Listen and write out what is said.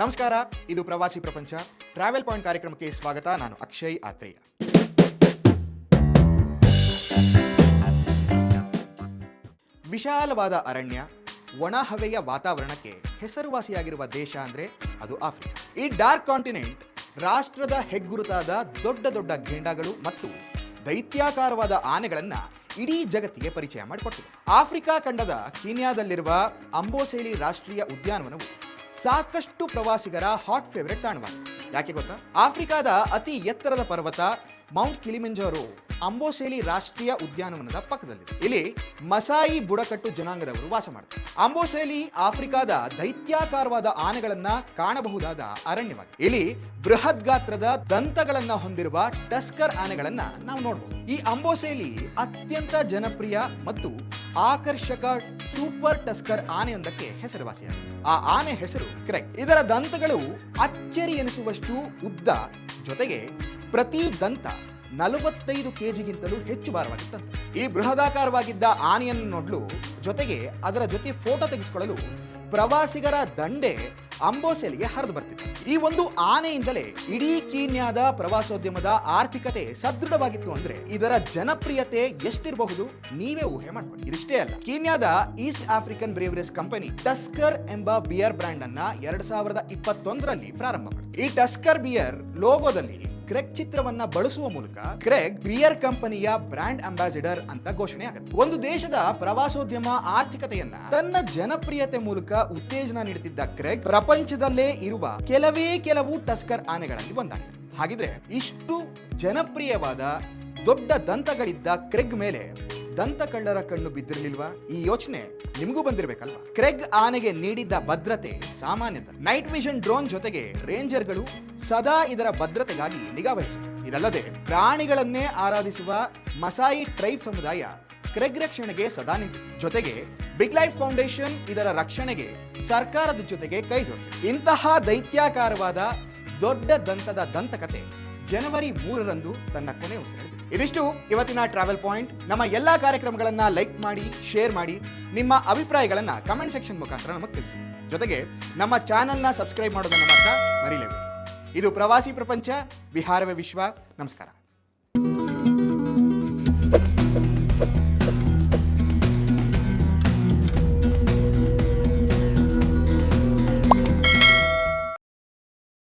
ನಮಸ್ಕಾರ, ಇದು ಪ್ರವಾಸಿ ಪ್ರಪಂಚ. ಟ್ರಾವೆಲ್ ಪಾಯಿಂಟ್ ಕಾರ್ಯಕ್ರಮಕ್ಕೆ ಸ್ವಾಗತ, ನಾನು ಅಕ್ಷಯ್ ಆತ್ರೇಯ. ವಿಶಾಲವಾದ ಅರಣ್ಯ ಒಣ ಹವೆಯ ವಾತಾವರಣಕ್ಕೆ ಹೆಸರುವಾಸಿಯಾಗಿರುವ ದೇಶ ಅಂದ್ರೆ ಅದು ಆಫ್ರಿಕಾ. ಈ ಡಾರ್ಕ್ ಕಾಂಟಿನೆಂಟ್ ರಾಷ್ಟ್ರದ ಹೆಗ್ಗುರುತಾದ ದೊಡ್ಡ ದೊಡ್ಡ ಘೇಂಡಾಗಳು ಮತ್ತು ದೈತ್ಯಾಕಾರವಾದ ಆನೆಗಳನ್ನ ಇಡೀ ಜಗತ್ತಿಗೆ ಪರಿಚಯ ಮಾಡಿಕೊಟ್ಟಿದೆ. ಆಫ್ರಿಕಾ ಖಂಡದ ಕೀನ್ಯಾದಲ್ಲಿರುವ ಅಂಬೋಸೇಲಿ ರಾಷ್ಟ್ರೀಯ ಉದ್ಯಾನವನವು ಸಾಕಷ್ಟು ಪ್ರವಾಸಿಗರ ಹಾಟ್ ಫೇವರೆಟ್ ತಾಣವಾಗಿದೆ. ಯಾಕೆ ಗೊತ್ತಾ? ಆಫ್ರಿಕಾದ ಅತಿ ಎತ್ತರದ ಪರ್ವತ ಮೌಂಟ್ ಕಿಲಿಮಿಂಜೋರು ಅಂಬೋಸೇಲಿ ರಾಷ್ಟ್ರೀಯ ಉದ್ಯಾನವನದ ಪಕ್ಕದಲ್ಲಿದೆ. ಇಲ್ಲಿ ಮಸಾಯಿ ಬುಡಕಟ್ಟು ಜನಾಂಗದವರು ವಾಸ ಮಾಡ್ತಾರೆ. ಅಂಬೋಸೇಲಿ ಆಫ್ರಿಕಾದ ದೈತ್ಯಾಕಾರವಾದ ಆನೆಗಳನ್ನ ಕಾಣಬಹುದಾದ ಅರಣ್ಯವಾಗಿದೆ. ಇಲ್ಲಿ ಬೃಹತ್ ಗಾತ್ರದ ದಂತಗಳನ್ನ ಹೊಂದಿರುವ ಟಸ್ಕರ್ ಆನೆಗಳನ್ನ ನಾವು ನೋಡಬಹುದು ಈ ಅಂಬೋಸೇಲಿ ಅತ್ಯಂತ ಜನಪ್ರಿಯ ಮತ್ತು ಆಕರ್ಷಕ ಸೂಪರ್ ಟಸ್ಕರ್ ಆನೆಯೊಂದಕ್ಕೆ ಹೆಸರುವಾಸಿಯಾಗಿದೆ ಆ ಆನೆ ಹೆಸರು ಕ್ರೆಕ್ ಇದರ ದಂತಗಳು ಅಚ್ಚರಿ ಎನಿಸುವಷ್ಟು ಉದ್ದ, ಜೊತೆಗೆ ಪ್ರತಿ ದಂತ ನಲವತ್ತೈದು ಕೆಜಿಗಿಂತಲೂ ಹೆಚ್ಚು ಭಾರವಾಗಿತ್ತಂತೆ. ಈ ಬೃಹದಾಕಾರವಾಗಿದ್ದ ಆನೆಯನ್ನು ನೋಡಲು ಜೊತೆಗೆ ಅದರ ಜೊತೆ ಫೋಟೋ ತೆಗೆಸಿಕೊಳ್ಳಲು ಪ್ರವಾಸಿಗರ ದಂಡೆ ಅಂಬೋಸೆಲಿಗೆ ಹರಿದು ಬರ್ತಿತ್ತು. ಈ ಒಂದು ಆನೆಯಿಂದಲೇ ಇಡೀ ಕೀನ್ಯಾದ ಪ್ರವಾಸೋದ್ಯಮದ ಆರ್ಥಿಕತೆ ಸದೃಢವಾಗಿತ್ತು ಅಂದ್ರೆ ಇದರ ಜನಪ್ರಿಯತೆ ಎಷ್ಟಿರಬಹುದು? ನೀವೇ ಊಹೆ ಮಾಡ್ಕೊಂಡು ಇದಿಷ್ಟೇ ಅಲ್ಲ, ಕೀನ್ಯಾದ East African beverage company Tusker ಎಂಬ ಬಿಯರ್ ಬ್ರ್ಯಾಂಡ್ ಅನ್ನ ಎರಡ್ ಸಾವಿರದ ಇಪ್ಪತ್ತೊಂದರಲ್ಲಿ ಪ್ರಾರಂಭ ಮಾಡಿತು. ಈ ಟಸ್ಕರ್ ಬಿಯರ್ ಲೋಗೋದಲ್ಲಿ ಕ್ರೆಗ್ ಚಿತ್ರವನ್ನ ಬಳಸುವ ಮೂಲಕ ಕ್ರೆಗ್ ಬಿಯರ್ ಕಂಪನಿಯ ಬ್ರಾಂಡ್ ಅಂಬಾಸಿಡರ್ ಅಂತ ಘೋಷಣೆ ಆಗುತ್ತೆ. ಒಂದು ದೇಶದ ಪ್ರವಾಸೋದ್ಯಮ ಆರ್ಥಿಕತೆಯನ್ನ ತನ್ನ ಜನಪ್ರಿಯತೆ ಮೂಲಕ ಉತ್ತೇಜನ ನೀಡುತ್ತಿದ್ದ ಕ್ರೆಗ್ ಪ್ರಪಂಚದಲ್ಲೇ ಇರುವ ಕೆಲವೇ ಕೆಲವು ಟಸ್ಕರ್ ಆನೆಗಳಲ್ಲಿ ಒಂದಾಗಿದೆ. ಹಾಗಿದ್ರೆ ಇಷ್ಟು ಜನಪ್ರಿಯವಾದ ದೊಡ್ಡ ದಂತಗಳಿದ್ದ ಕ್ರೆಗ್ ಮೇಲೆ ದಂತಕಳ್ಳರ ಕಣ್ಣು ಬಿದ್ದಿರಲಿಲ್ವಾ? ಈ ಯೋಚನೆ ನಿಮಗೂ ಬಂದಿರಬೇಕಲ್ವಾ? ಕ್ರೆಗ್ ಆನೆಗೆ ನೀಡಿದ್ದ ಭದ್ರತೆ ಸಾಮಾನ್ಯದ. ನೈಟ್ ವಿಷನ್ ಡ್ರೋನ್ ಜೊತೆಗೆ ರೇಂಜರ್ಗಳು ಸದಾ ಇದರ ಭದ್ರತೆಗಾಗಿ ನಿಗಾ ವಹಿಸಿದರು ಇದಲ್ಲದೆ ಪ್ರಾಣಿಗಳನ್ನೇ ಆರಾಧಿಸುವ ಮಸಾಯಿ ಟ್ರೈಬ್ ಸಮುದಾಯ ಕ್ರೆಗ್ ರಕ್ಷಣೆಗೆ ಸದಾ ನಿಂತಿದೆ. ಜೊತೆಗೆ ಬಿಗ್ ಲೈಫ್ ಫೌಂಡೇಶನ್ ಇದರ ರಕ್ಷಣೆಗೆ ಸರ್ಕಾರದ ಜೊತೆಗೆ ಕೈ ಜೋಡಿಸಿದೆ. ಇಂತಹ ದೈತ್ಯಾಕಾರವಾದ ದೊಡ್ಡ ದಂತದ ದಂತಕತೆ ಜನವರಿ ಮೂರರಂದು ತನ್ನ ಕೊನೆ ಉಸಿರೆಳೆದಿದೆ ಇದಿಷ್ಟು ಇವತ್ತಿನ ಟ್ರಾವೆಲ್ ಪಾಯಿಂಟ್ ನಮ್ಮ ಎಲ್ಲಾ ಕಾರ್ಯಕ್ರಮಗಳನ್ನ ಲೈಕ್ ಮಾಡಿ ಶೇರ್ ಮಾಡಿ, ನಿಮ್ಮ ಅಭಿಪ್ರಾಯಗಳನ್ನ ಕಮೆಂಟ್ ಸೆಕ್ಷನ್ ಮುಖಾಂತರ ನಮಗೆ ತಿಳಿಸಿ. ಜೊತೆಗೆ ನಮ್ಮ ಚಾನೆಲ್ನ ಸಬ್ಸ್ಕ್ರೈಬ್ ಮಾಡೋದನ್ನು ಮಾತ್ರ ಮರಿಲೇಬೇಡಿ. ಇದು ಪ್ರವಾಸಿ ಪ್ರಪಂಚ, ವಿಹಾರವೇ ವಿಶ್ವ. ನಮಸ್ಕಾರ.